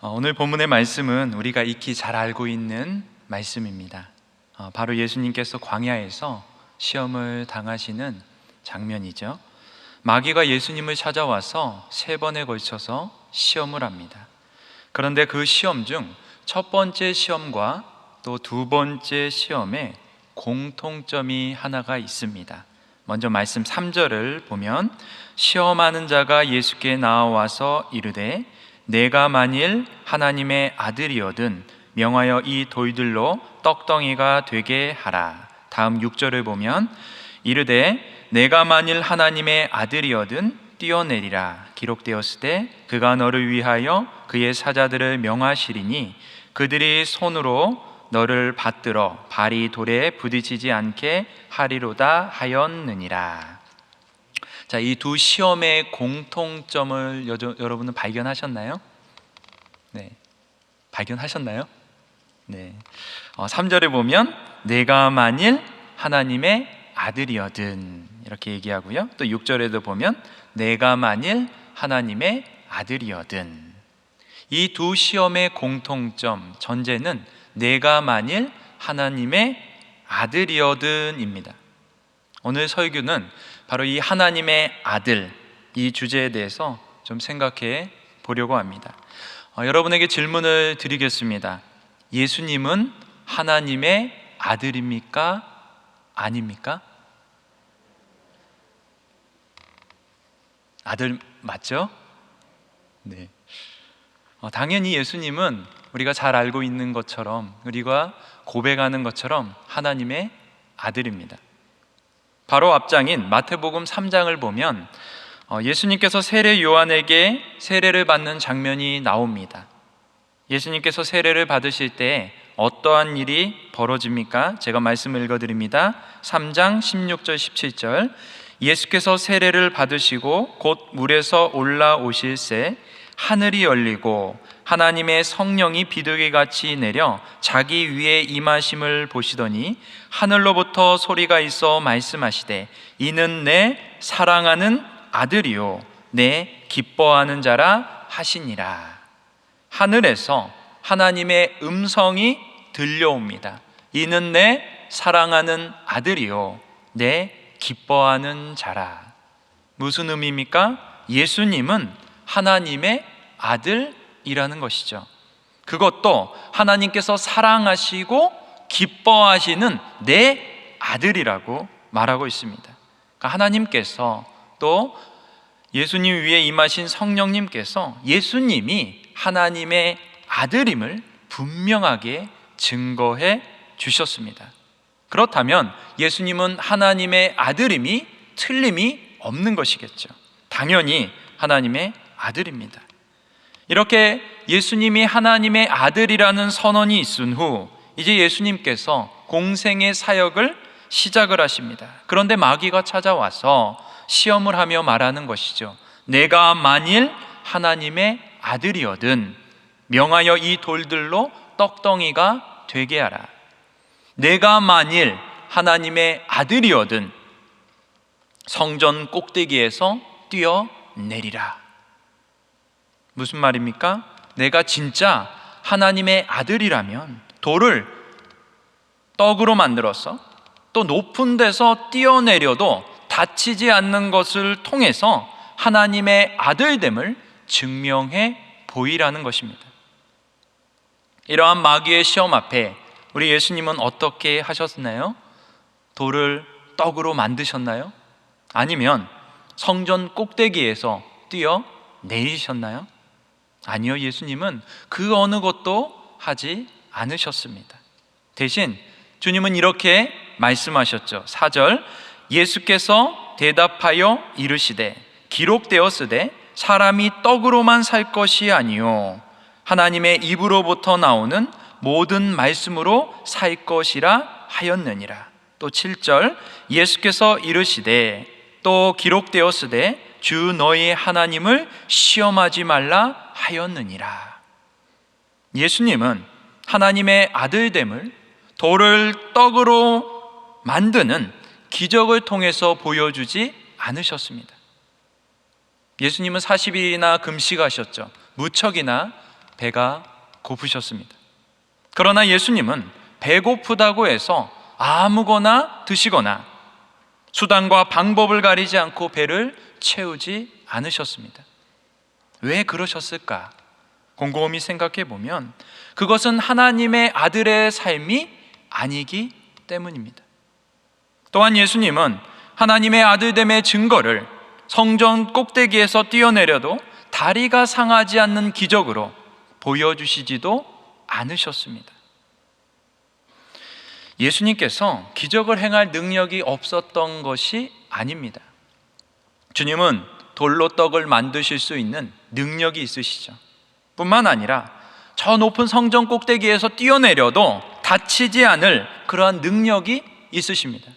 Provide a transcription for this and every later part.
어, 오늘 본문의 말씀은 우리가 익히 잘 알고 있는 말씀입니다. 어, 바로 예수님께서 광야에서 시험을 당하시는 장면이죠. 마귀가 예수님을 찾아와서 세 번에 걸쳐서 시험을 합니다. 그런데 그 시험 중 첫 번째 시험과 또 두 번째 시험에 공통점이 하나가 있습니다. 먼저 말씀 3절을 보면 시험하는 자가 예수께 나와서 이르되 내가 만일 하나님의 아들이거든 명하여 이 돌들로 떡덩이가 되게 하라. 다음 6절을 보면 이르되 내가 만일 하나님의 아들이거든 뛰어내리라 기록되었을 때 그가 너를 위하여 그의 사자들을 명하시리니 그들이 손으로 너를 받들어 발이 돌에 부딪히지 않게 하리로다 하였느니라. 자, 이 두 시험의 공통점을 여, 여러분은 발견하셨나요? 네. 발견하셨나요? 네. 어, 3절에 보면 내가 만일 하나님의 아들이거든 이렇게 얘기하고요. 또 6절에도 보면 내가 만일 하나님의 아들이거든. 이 두 시험의 공통점 전제는 내가 만일 하나님의 아들이거든입니다. 오늘 설교는 바로 이 하나님의 아들 이 주제에 대해서 좀 생각해 보려고 합니다. 어, 여러분에게 질문을 드리겠습니다. 예수님은 하나님의 아들입니까? 아닙니까? 아들 맞죠? 네. 어, 당연히 예수님은 우리가 잘 알고 있는 것처럼 우리가 고백하는 것처럼 하나님의 아들입니다. 바로 앞장인 마태복음 3장을 보면 어, 예수님께서 세례 요한에게 세례를 받는 장면이 나옵니다. 예수님께서 세례를 받으실 때 어떠한 일이 벌어집니까? 제가 말씀을 읽어 드립니다. 3장 16절 17절 예수께서 세례를 받으시고 곧 물에서 올라오실새 하늘이 열리고 하나님의 성령이 비둘기 같이 내려 자기 위에 임하심을 보시더니 하늘로부터 소리가 있어 말씀하시되 이는 내 사랑하는 아들이요 내 기뻐하는 자라 하시니라. 하늘에서 하나님의 음성이 들려옵니다. 이는 내 사랑하는 아들이요 내 기뻐하는 자라. 무슨 의미입니까? 예수님은 하나님의 아들 이라는 것이죠. 그것도 하나님께서 사랑하시고 기뻐하시는 내 아들이라고 말하고 있습니다. 그러니까 하나님께서 또 예수님 위에 임하신 성령님께서 예수님이 하나님의 아들임을 분명하게 증거해 주셨습니다. 그렇다면 예수님은 하나님의 아들임이 틀림이 없는 것이겠죠. 당연히 하나님의 아들입니다. 이렇게 예수님이 하나님의 아들이라는 선언이 있은 후 이제 예수님께서 공생의 사역을 시작을 하십니다. 그런데 마귀가 찾아와서 시험을 하며 말하는 것이죠. 내가 만일 하나님의 아들이거든 명하여 이 돌들로 떡덩이가 되게 하라. 내가 만일 하나님의 아들이거든 성전 꼭대기에서 뛰어내리라. 무슨 말입니까? 내가 진짜 하나님의 아들이라면 돌을 떡으로 만들어서 또 높은 데서 뛰어내려도 다치지 않는 것을 통해서 하나님의 아들됨을 증명해 보이라는 것입니다. 이러한 마귀의 시험 앞에 우리 예수님은 어떻게 하셨나요? 돌을 떡으로 만드셨나요? 아니면 성전 꼭대기에서 뛰어 내리셨나요? 아니요, 예수님은 그 어느 것도 하지 않으셨습니다. 대신 주님은 이렇게 말씀하셨죠. 4절 예수께서 대답하여 이르시되 기록되었으되 사람이 떡으로만 살 것이 아니요 하나님의 입으로부터 나오는 모든 말씀으로 살 것이라 하였느니라. 또 7절 예수께서 이르시되 또 기록되었으되 주 너희 하나님을 시험하지 말라 하였느니라. 예수님은 하나님의 아들됨을 돌을 떡으로 만드는 기적을 통해서 보여주지 않으셨습니다. 예수님은 40일이나 금식하셨죠. 무척이나 배가 고프셨습니다. 그러나 예수님은 배고프다고 해서 아무거나 드시거나 수단과 방법을 가리지 않고 배를 채우지 않으셨습니다. 왜 그러셨을까? 곰곰이 생각해 보면 그것은 하나님의 아들의 삶이 아니기 때문입니다. 또한 예수님은 하나님의 아들됨의 증거를 성전 꼭대기에서 뛰어내려도 다리가 상하지 않는 기적으로 보여주시지도 않으셨습니다. 예수님께서 기적을 행할 능력이 없었던 것이 아닙니다. 주님은 돌로 떡을 만드실 수 있는 능력이 있으시죠. 뿐만 아니라 저 높은 성전 꼭대기에서 뛰어내려도 다치지 않을 그러한 능력이 있으십니다.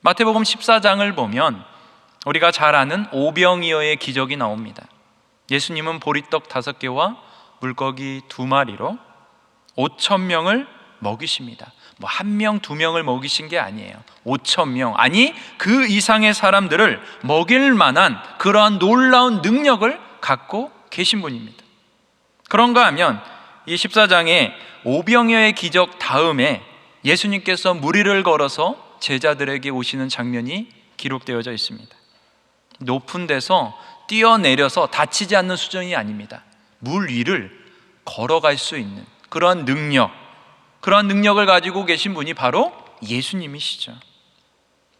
마태복음 14장을 보면 우리가 잘 아는 오병이어의 기적이 나옵니다. 예수님은 보리떡 다섯 개와 물고기 두 마리로 5천 명을 먹이십니다. 뭐 한 명, 두 명을 먹이신 게 아니에요. 5천 명, 아니 그 이상의 사람들을 먹일 만한 그러한 놀라운 능력을 갖고 계신 분입니다. 그런가 하면 이 14장의 오병여의 기적 다음에 예수님께서 무리를 걸어서 제자들에게 오시는 장면이 기록되어져 있습니다. 높은 데서 뛰어내려서 다치지 않는 수준이 아닙니다. 물 위를 걸어갈 수 있는 그러한 능력, 그러한 능력을 가지고 계신 분이 바로 예수님이시죠.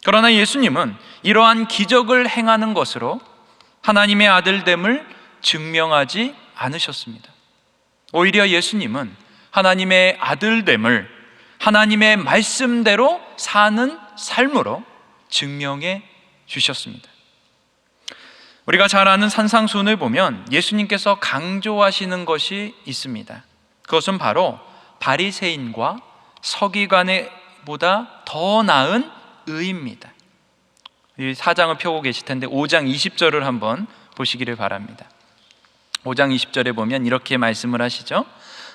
그러나 예수님은 이러한 기적을 행하는 것으로 하나님의 아들됨을 증명하지 않으셨습니다. 오히려 예수님은 하나님의 아들됨을 하나님의 말씀대로 사는 삶으로 증명해 주셨습니다. 우리가 잘 아는 산상순을 보면 예수님께서 강조하시는 것이 있습니다. 그것은 바로 바리새인과 서기관보다 더 나은 의입니다. 이 사장을 펴고 계실 텐데 5장 20절을 한번 보시기를 바랍니다. 5장 20절에 보면 이렇게 말씀을 하시죠.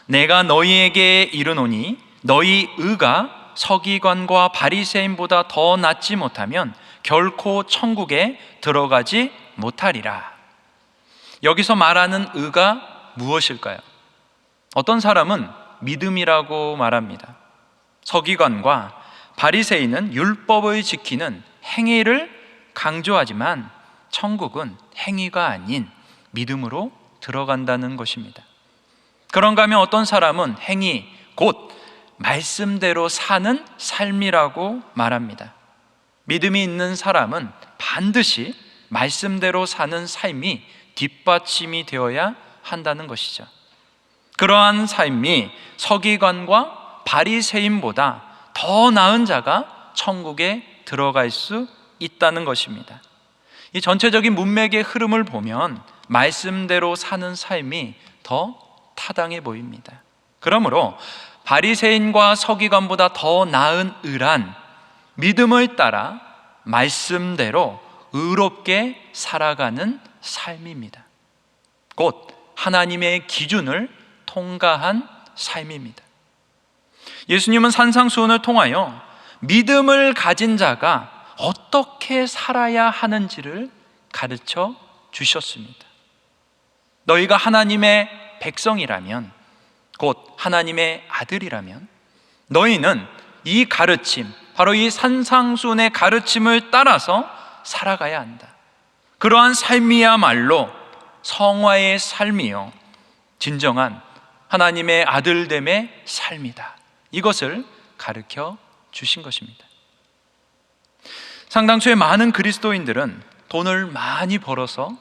내가 너희에게 이르노니 너희 의가 서기관과 바리새인보다 더 낫지 못하면 결코 천국에 들어가지 못하리라. 여기서 말하는 의가 무엇일까요? 어떤 사람은 믿음이라고 말합니다. 서기관과 바리새인은 율법을 지키는 행위를 강조하지만 천국은 행위가 아닌 믿음으로 들어간다는 것입니다. 그런가 하면 어떤 사람은 행위, 곧 말씀대로 사는 삶이라고 말합니다. 믿음이 있는 사람은 반드시 말씀대로 사는 삶이 뒷받침이 되어야 한다는 것이죠. 그러한 삶이 서기관과 바리새인보다 더 나은 자가 천국에 들어갈 수 있다는 것입니다. 이 전체적인 문맥의 흐름을 보면 말씀대로 사는 삶이 더 타당해 보입니다. 그러므로 바리새인과 서기관보다 더 나은 의란 믿음을 따라 말씀대로 의롭게 살아가는 삶입니다. 곧 하나님의 기준을 통과한 삶입니다. 예수님은 산상수훈을 통하여 믿음을 가진 자가 어떻게 살아야 하는지를 가르쳐 주셨습니다. 너희가 하나님의 백성이라면, 곧 하나님의 아들이라면, 너희는 이 가르침, 바로 이 산상순의 가르침을 따라서 살아가야 한다. 그러한 삶이야말로 성화의 삶이요. 진정한 하나님의 아들됨의 삶이다. 이것을 가르쳐 주신 것입니다. 상당수의 많은 그리스도인들은 돈을 많이 벌어서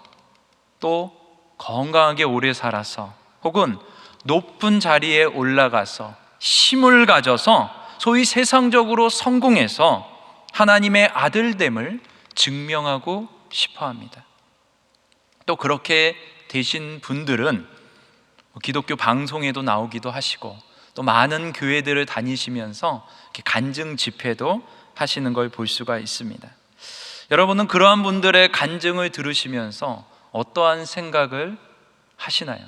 또 건강하게 오래 살아서 혹은 높은 자리에 올라가서 힘을 가져서 소위 세상적으로 성공해서 하나님의 아들됨을 증명하고 싶어 합니다. 또 그렇게 되신 분들은 기독교 방송에도 나오기도 하시고 또 많은 교회들을 다니시면서 간증 집회도 하시는 걸 볼 수가 있습니다. 여러분은 그러한 분들의 간증을 들으시면서 어떠한 생각을 하시나요?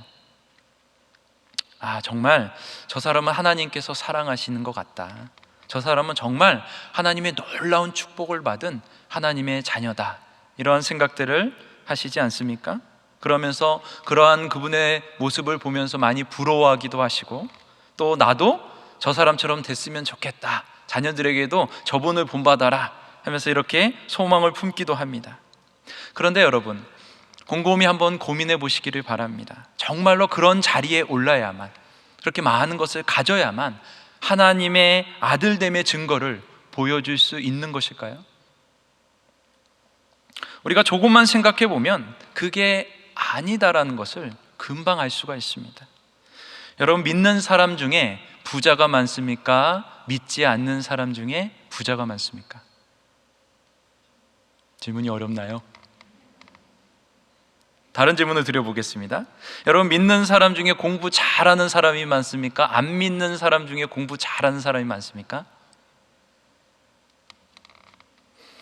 아, 정말 저 사람은 하나님께서 사랑하시는 것 같다. 저 사람은 정말 하나님의 놀라운 축복을 받은 하나님의 자녀다. 이러한 생각들을 하시지 않습니까? 그러면서 그러한 그분의 모습을 보면서 많이 부러워하기도 하시고 또 나도 저 사람처럼 됐으면 좋겠다. 자녀들에게도 저분을 본받아라 하면서 이렇게 소망을 품기도 합니다. 그런데 여러분, 곰곰이 한번 고민해 보시기를 바랍니다. 정말로 그런 자리에 올라야만 그렇게 많은 것을 가져야만 하나님의 아들됨의 증거를 보여줄 수 있는 것일까요? 우리가 조금만 생각해 보면 그게 아니다라는 것을 금방 알 수가 있습니다. 여러분 믿는 사람 중에 부자가 많습니까? 믿지 않는 사람 중에 부자가 많습니까? 질문이 어렵나요? 다른 질문을 드려보겠습니다. 여러분 믿는 사람 중에 공부 잘하는 사람이 많습니까? 안 믿는 사람 중에 공부 잘하는 사람이 많습니까?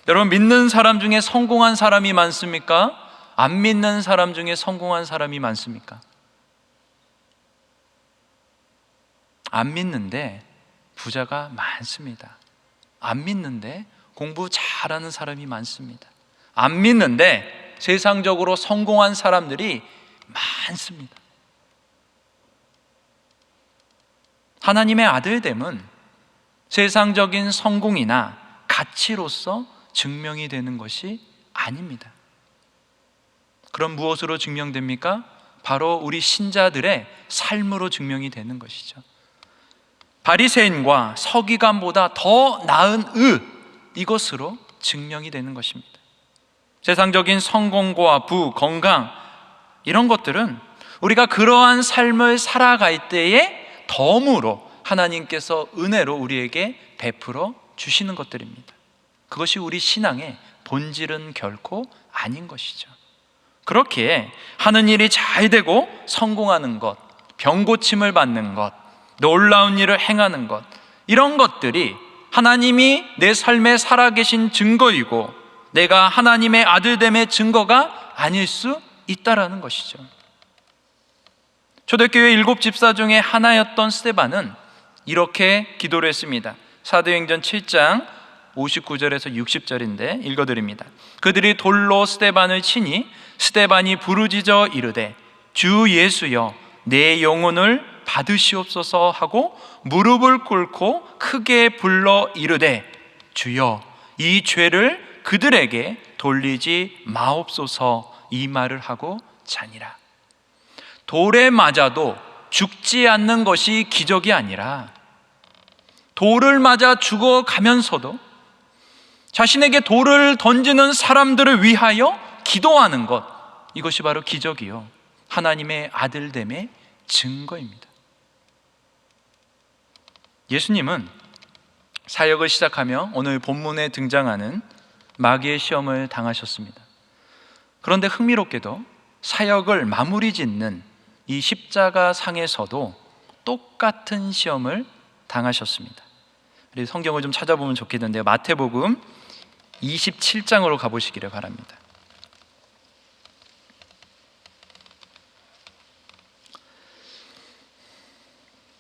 여러분 믿는 사람 중에 성공한 사람이 많습니까? 안 믿는 사람 중에 성공한 사람이 많습니까? 안 믿는데 부자가 많습니다. 안 믿는데 공부 잘하는 사람이 많습니다. 안 믿는데 세상적으로 성공한 사람들이 많습니다. 하나님의 아들됨은 세상적인 성공이나 가치로서 증명이 되는 것이 아닙니다. 그럼 무엇으로 증명됩니까? 바로 우리 신자들의 삶으로 증명이 되는 것이죠. 바리새인과 서기관보다 더 나은 의 이것으로 증명이 되는 것입니다. 세상적인 성공과 부, 건강 이런 것들은 우리가 그러한 삶을 살아갈 때에 덤으로 하나님께서 은혜로 우리에게 베풀어 주시는 것들입니다. 그것이 우리 신앙의 본질은 결코 아닌 것이죠. 그렇게 하는 일이 잘 되고 성공하는 것, 병 고침을 받는 것, 놀라운 일을 행하는 것, 이런 것들이 하나님이 내 삶에 살아계신 증거이고 내가 하나님의 아들됨의 증거가 아닐 수 있다라는 것이죠. 초대교회 일곱 집사 중에 하나였던 스테반은 이렇게 기도를 했습니다. 사도행전 7장 59절에서 60절인데 읽어드립니다. 그들이 돌로 스테반을 치니 스테반이 부르짖어 이르되 주 예수여 내 영혼을 받으시옵소서 하고 무릎을 꿇고 크게 불러 이르되 주여 이 죄를 그들에게 돌리지 마옵소서 이 말을 하고 자니라. 돌에 맞아도 죽지 않는 것이 기적이 아니라 돌을 맞아 죽어가면서도 자신에게 돌을 던지는 사람들을 위하여 기도하는 것 이것이 바로 기적이요 하나님의 아들됨의 증거입니다. 예수님은 사역을 시작하며 오늘 본문에 등장하는 마귀의 시험을 당하셨습니다. 그런데 흥미롭게도 사역을 마무리 짓는 이 십자가 상에서도 똑같은 시험을 당하셨습니다. 우리 성경을 좀 찾아보면 좋겠는데요. 마태복음 27장으로 가보시기를 바랍니다.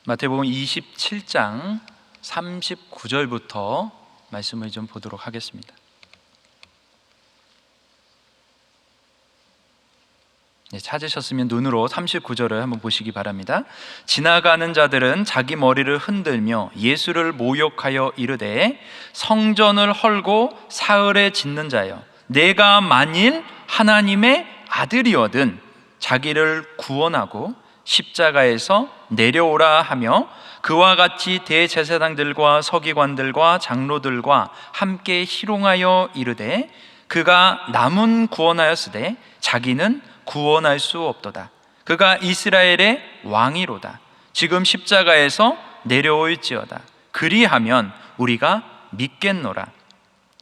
마태복음 27장 39절부터 말씀을 좀 보도록 하겠습니다. 네, 찾으셨으면 눈으로 39절을 한번 보시기 바랍니다. 지나가는 자들은 자기 머리를 흔들며 예수를 모욕하여 이르되 성전을 헐고 사흘에 짓는 자여 내가 만일 하나님의 아들이거든 자기를 구원하고 십자가에서 내려오라 하며 그와 같이 대제사장들과 서기관들과 장로들과 함께 희롱하여 이르되 그가 남은 구원하였으되 자기는 구원할 수 없도다. 그가 이스라엘의 왕이로다. 지금 십자가에서 내려올지어다. 그리하면 우리가 믿겠노라.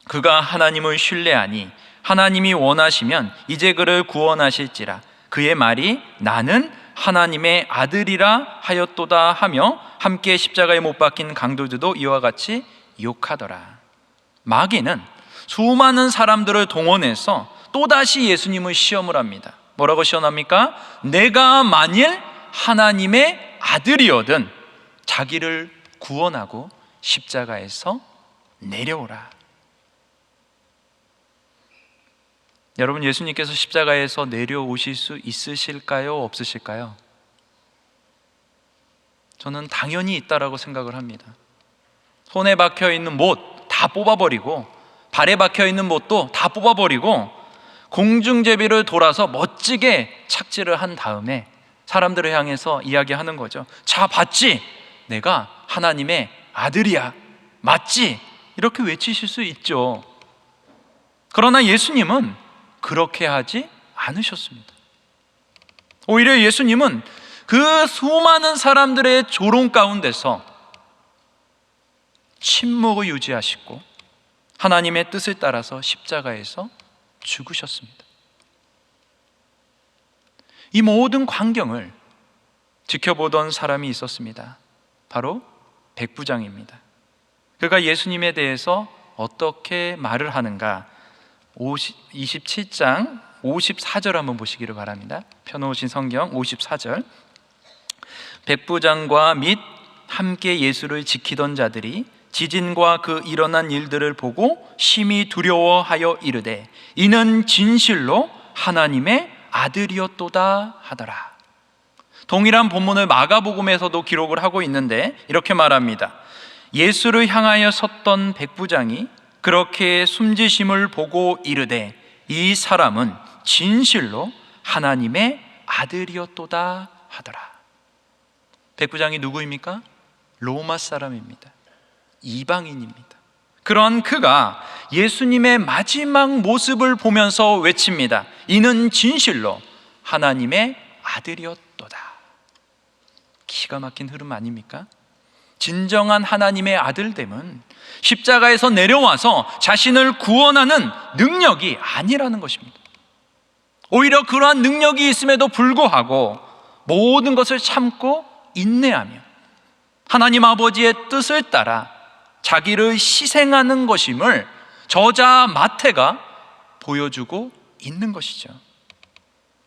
그가 하나님을 신뢰하니 하나님이 원하시면 이제 그를 구원하실지라. 그의 말이 나는 하나님의 아들이라 하였도다 하며 함께 십자가에 못 박힌 강도들도 이와 같이 욕하더라. 마귀는 수많은 사람들을 동원해서 또다시 예수님을 시험을 합니다. 뭐라고 시험합니까? 내가 만일 하나님의 아들이거든 자기를 구원하고 십자가에서 내려오라. 여러분 예수님께서 십자가에서 내려오실 수 있으실까요? 없으실까요? 저는 당연히 있다라고 생각을 합니다. 손에 박혀 있는 못 다 뽑아버리고 발에 박혀 있는 못도 다 뽑아버리고 공중제비를 돌아서 멋지게 착지를 한 다음에 사람들을 향해서 이야기하는 거죠. 자, 봤지? 내가 하나님의 아들이야. 맞지? 이렇게 외치실 수 있죠. 그러나 예수님은 그렇게 하지 않으셨습니다. 오히려 예수님은 그 수많은 사람들의 조롱 가운데서 침묵을 유지하시고 하나님의 뜻을 따라서 십자가에서 죽으셨습니다. 이 모든 광경을 지켜보던 사람이 있었습니다. 바로 백부장입니다. 그가 예수님에 대해서 어떻게 말을 하는가? 27장 54절 한번 보시기를 바랍니다. 펴놓으신 성경 54절. 백부장과 및 함께 예수를 지키던 자들이 지진과 그 일어난 일들을 보고 심히 두려워하여 이르되 이는 진실로 하나님의 아들이었도다 하더라. 동일한 본문을 마가복음에서도 기록을 하고 있는데 이렇게 말합니다. 예수를 향하여 섰던 백부장이 그렇게 숨지심을 보고 이르되 이 사람은 진실로 하나님의 아들이었도다 하더라. 백부장이 누구입니까? 로마 사람입니다. 이방인입니다. 그런 그가 예수님의 마지막 모습을 보면서 외칩니다. 이는 진실로 하나님의 아들이었도다. 기가 막힌 흐름 아닙니까? 진정한 하나님의 아들됨은 십자가에서 내려와서 자신을 구원하는 능력이 아니라는 것입니다. 오히려 그러한 능력이 있음에도 불구하고 모든 것을 참고 인내하며 하나님 아버지의 뜻을 따라 자기를 희생하는 것임을 저자 마태가 보여주고 있는 것이죠.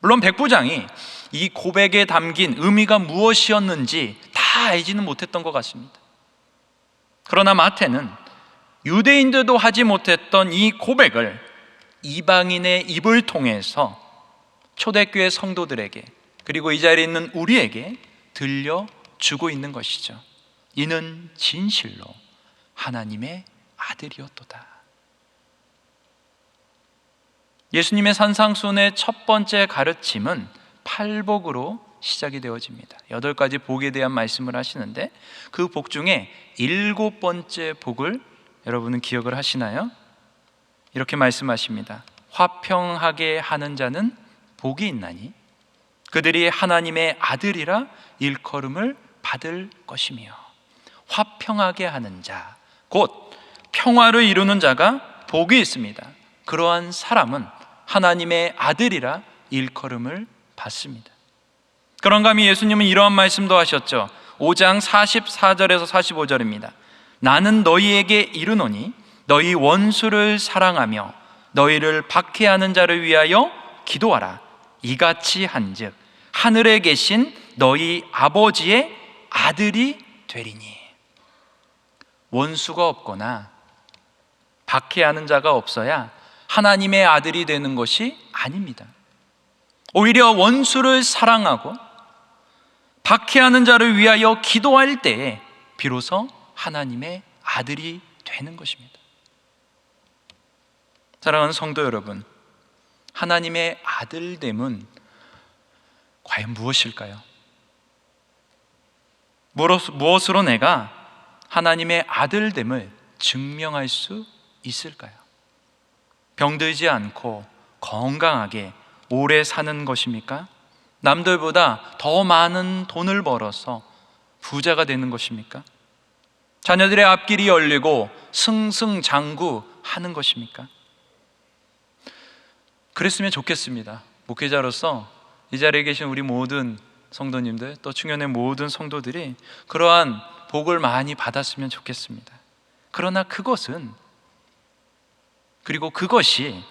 물론 백부장이 이 고백에 담긴 의미가 무엇이었는지 다 알지는 못했던 것 같습니다. 그러나 마태는 유대인들도 하지 못했던 이 고백을 이방인의 입을 통해서 초대교회 성도들에게 그리고 이 자리에 있는 우리에게 들려주고 있는 것이죠. 이는 진실로 하나님의 아들이었도다. 예수님의 산상순의 첫 번째 가르침은 팔복으로 시작이 되어집니다. 여덟 가지 복에 대한 말씀을 하시는데 그 복 중에 일곱 번째 복을 여러분은 기억을 하시나요? 이렇게 말씀하십니다. 화평하게 하는 자는 복이 있나니 그들이 하나님의 아들이라 일컬음을 받을 것이며 화평하게 하는 자, 곧 평화를 이루는 자가 복이 있습니다. 그러한 사람은 하나님의 아들이라 일컬음을 받습니다. 그런가 하면 예수님은 이러한 말씀도 하셨죠. 5장 44절에서 45절입니다. 나는 너희에게 이르노니 너희 원수를 사랑하며 너희를 박해하는 자를 위하여 기도하라. 이같이 한즉 하늘에 계신 너희 아버지의 아들이 되리니 원수가 없거나 박해하는 자가 없어야 하나님의 아들이 되는 것이 아닙니다. 오히려 원수를 사랑하고 박해하는 자를 위하여 기도할 때에 비로소 하나님의 아들이 되는 것입니다. 사랑하는 성도 여러분, 하나님의 아들됨은 과연 무엇일까요? 무엇으로 내가 하나님의 아들됨을 증명할 수 있을까요? 병들지 않고 건강하게 오래 사는 것입니까? 남들보다 더 많은 돈을 벌어서 부자가 되는 것입니까? 자녀들의 앞길이 열리고 승승장구 하는 것입니까? 그랬으면 좋겠습니다. 목회자로서 이 자리에 계신 우리 모든 성도님들 또 충현의 모든 성도들이 그러한 복을 많이 받았으면 좋겠습니다. 그러나 그것은 그리고 그것이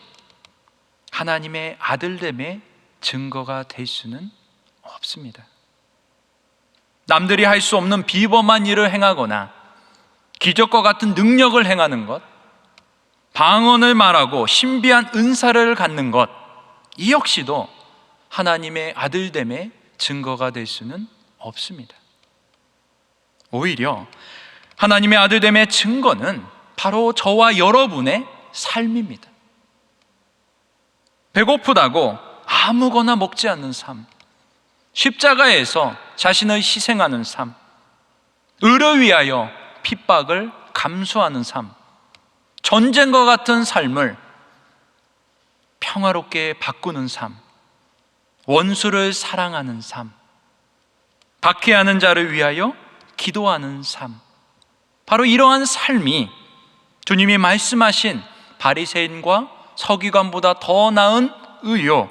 하나님의 아들됨의 증거가 될 수는 없습니다. 남들이 할 수 없는 비범한 일을 행하거나 기적과 같은 능력을 행하는 것, 방언을 말하고 신비한 은사를 갖는 것, 이 역시도 하나님의 아들됨의 증거가 될 수는 없습니다. 오히려 하나님의 아들됨의 증거는 바로 저와 여러분의 삶입니다. 배고프다고 아무거나 먹지 않는 삶, 십자가에서 자신을 희생하는 삶, 의를 위하여 핍박을 감수하는 삶, 전쟁과 같은 삶을 평화롭게 바꾸는 삶, 원수를 사랑하는 삶, 박해하는 자를 위하여 기도하는 삶. 바로 이러한 삶이 주님이 말씀하신 바리새인과 서기관보다 더 나은 의요,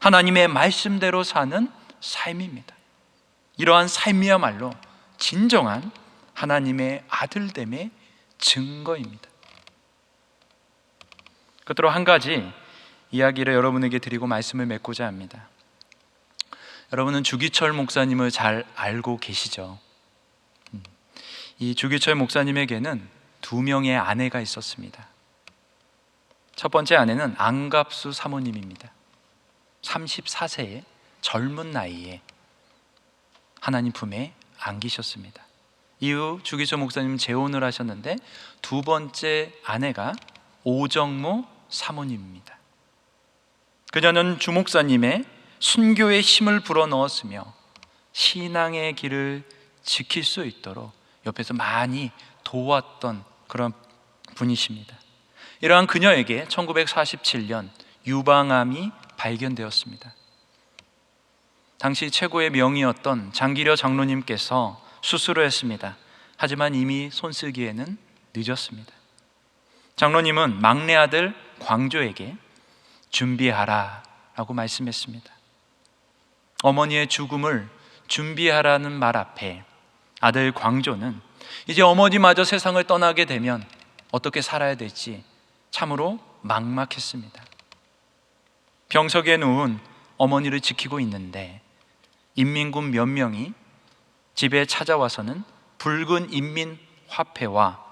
하나님의 말씀대로 사는 삶입니다. 이러한 삶이야말로 진정한 하나님의 아들됨의 증거입니다. 끝으로 한 가지 이야기를 여러분에게 드리고 말씀을 맺고자 합니다. 여러분은 주기철 목사님을 잘 알고 계시죠? 음, 이 주기철 목사님에게는 두 명의 아내가 있었습니다. 첫 번째 아내는 안갑수 사모님입니다. 34세의 젊은 나이에 하나님 품에 안기셨습니다. 이후 주기철 목사님 재혼을 하셨는데 두 번째 아내가 오정모 사모님입니다. 그녀는 주목사님의 순교의 힘을 불어넣었으며 신앙의 길을 지킬 수 있도록 옆에서 많이 도왔던 그런 분이십니다. 이러한 그녀에게 1947년 유방암이 발견되었습니다. 당시 최고의 명의였던 장기려 장로님께서 수술을 했습니다. 하지만 이미 손쓰기에는 늦었습니다. 장로님은 막내 아들 광조에게 준비하라 라고 말씀했습니다. 어머니의 죽음을 준비하라는 말 앞에 아들 광조는 이제 어머니마저 세상을 떠나게 되면 어떻게 살아야 될지 참으로 막막했습니다. 병석에 누운 어머니를 지키고 있는데 인민군 몇 명이 집에 찾아와서는 붉은 인민 화폐와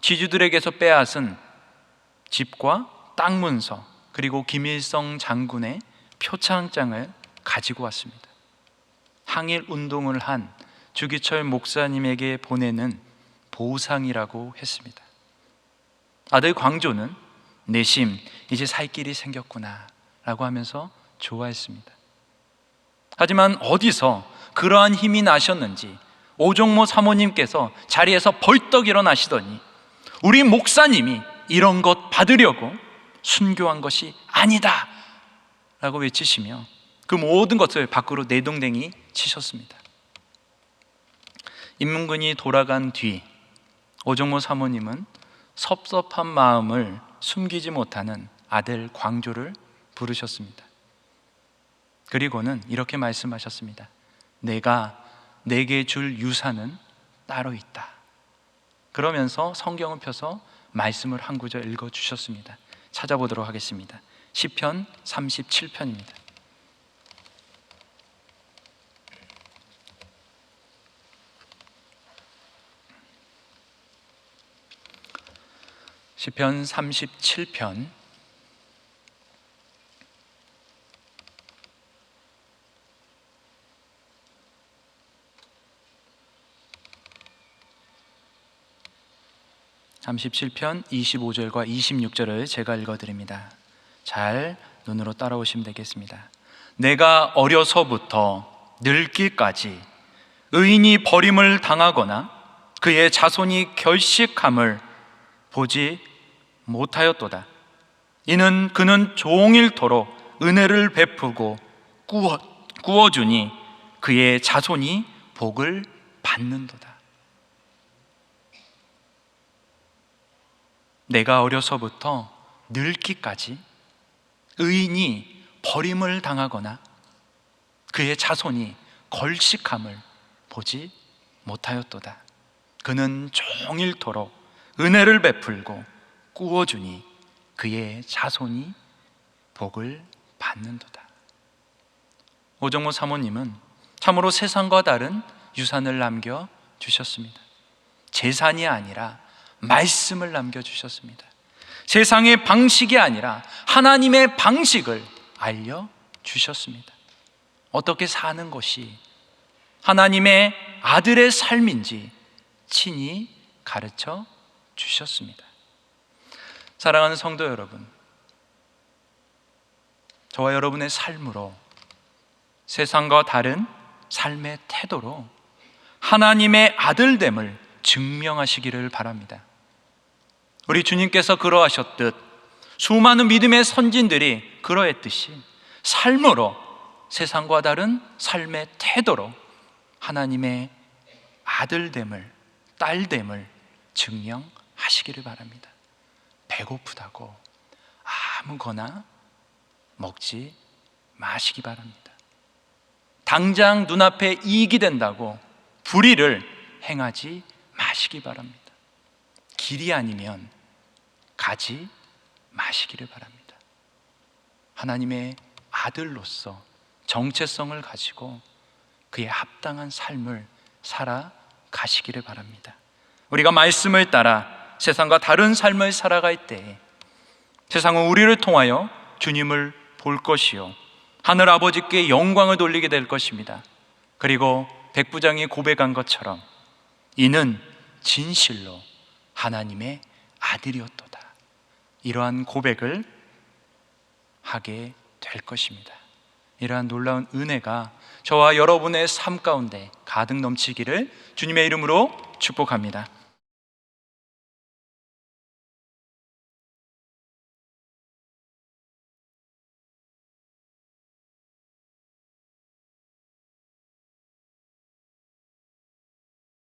지주들에게서 빼앗은 집과 땅 문서 그리고 김일성 장군의 표창장을 가지고 왔습니다. 항일 운동을 한 주기철 목사님에게 보내는 보상이라고 했습니다. 아들 광조는 내심 이제 살 길이 생겼구나 라고 하면서 좋아했습니다. 하지만 어디서 그러한 힘이 나셨는지 오종모 사모님께서 자리에서 벌떡 일어나시더니 우리 목사님이 이런 것 받으려고 순교한 것이 아니다 라고 외치시며 그 모든 것을 밖으로 내동댕이 치셨습니다. 인문군이 돌아간 뒤 오종모 사모님은 섭섭한 마음을 숨기지 못하는 아들 광조를 부르셨습니다. 그리고는 이렇게 말씀하셨습니다. 내가 내게 줄 유산은 따로 있다. 그러면서 성경을 펴서 말씀을 한 구절 읽어 주셨습니다. 찾아보도록 하겠습니다. 시편 37편입니다. 시편 37편 37편 25절과 26절을 제가 읽어 드립니다. 잘 눈으로 따라오시면 되겠습니다. 내가 어려서부터 늙기까지 의인이 버림을 당하거나 그의 자손이 결식함을 보지 못하였도다. 이는 그는 종일토록 은혜를 베푸고 꾸어, 꾸어주니 그의 자손이 복을 받는도다. 내가 어려서부터 늙기까지 의인이 버림을 당하거나 그의 자손이 걸식함을 보지 못하였도다. 그는 종일토록 은혜를 베풀고 꾸어주니 그의 자손이 복을 받는도다. 오정모 사모님은 참으로 세상과 다른 유산을 남겨 주셨습니다. 재산이 아니라 말씀을 남겨 주셨습니다. 세상의 방식이 아니라 하나님의 방식을 알려 주셨습니다. 어떻게 사는 것이 하나님의 아들의 삶인지 친히 가르쳐 주셨습니다. 사랑하는 성도 여러분, 저와 여러분의 삶으로 세상과 다른 삶의 태도로 하나님의 아들됨을 증명하시기를 바랍니다. 우리 주님께서 그러하셨듯 수많은 믿음의 선진들이 그러했듯이 삶으로 세상과 다른 삶의 태도로 하나님의 아들됨을 딸됨을 증명하시기를 바랍니다. 배고프다고 아무거나 먹지 마시기 바랍니다. 당장 눈앞에 이익이 된다고 불의를 행하지 마시기 바랍니다. 길이 아니면 가지 마시기를 바랍니다. 하나님의 아들로서 정체성을 가지고 그의 합당한 삶을 살아 가시기를 바랍니다. 우리가 말씀을 따라 세상과 다른 삶을 살아갈 때 세상은 우리를 통하여 주님을 볼 것이요 하늘 아버지께 영광을 돌리게 될 것입니다. 그리고 백부장이 고백한 것처럼 이는 진실로 하나님의 아들이었도다. 이러한 고백을 하게 될 것입니다. 이러한 놀라운 은혜가 저와 여러분의 삶 가운데 가득 넘치기를 주님의 이름으로 축복합니다.